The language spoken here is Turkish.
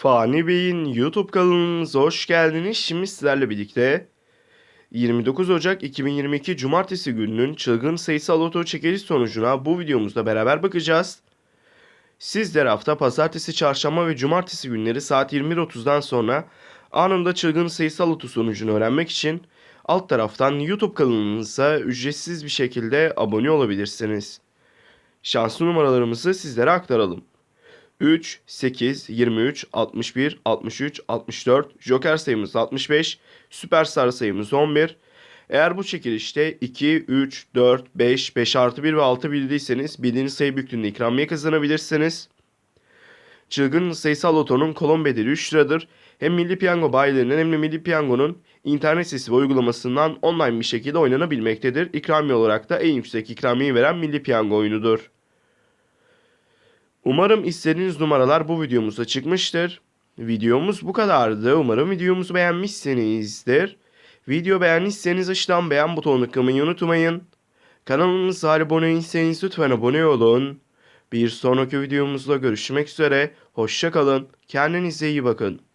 Fani Bey'in YouTube kanalımıza hoş geldiniz. Şimdi sizlerle birlikte 29 Ocak 2022 Cumartesi gününün çılgın sayısal loto çekiliş sonucuna bu videomuzda beraber bakacağız. Sizler hafta pazartesi, çarşamba ve cumartesi günleri saat 21.30'dan sonra anında çılgın sayısal loto sonucunu öğrenmek için alt taraftan YouTube kanalımıza ücretsiz bir şekilde abone olabilirsiniz. Şanslı numaralarımızı sizlere aktaralım. 3, 8, 23, 61, 63, 64, Joker sayımız 65, Süperstar sayımız 11. Eğer bu çekilişte 2, 3, 4, 5, 5 artı 1 ve 6 bildiyseniz bildiğiniz sayı büyüklüğünde ikramiye kazanabilirsiniz. Çılgın sayısal lotonun kolon bedeli 3 liradır. Hem Milli Piyango bayilerinin hem de Milli Piyango'nun internet sitesi ve uygulamasından online bir şekilde oynanabilmektedir. İkramiye olarak da en yüksek ikramiyeyi veren Milli Piyango oyunudur. Umarım istediğiniz numaralar bu videomuzda çıkmıştır. Videomuz bu kadardı. Umarım videomuzu beğenmişsinizdir. Video beğendiyseniz aşağıdan beğen butonuna tıklamayı unutmayın. Kanalımıza abone değilseniz lütfen abone olun. Bir sonraki videomuzda görüşmek üzere. Hoşça kalın. Kendinize iyi bakın.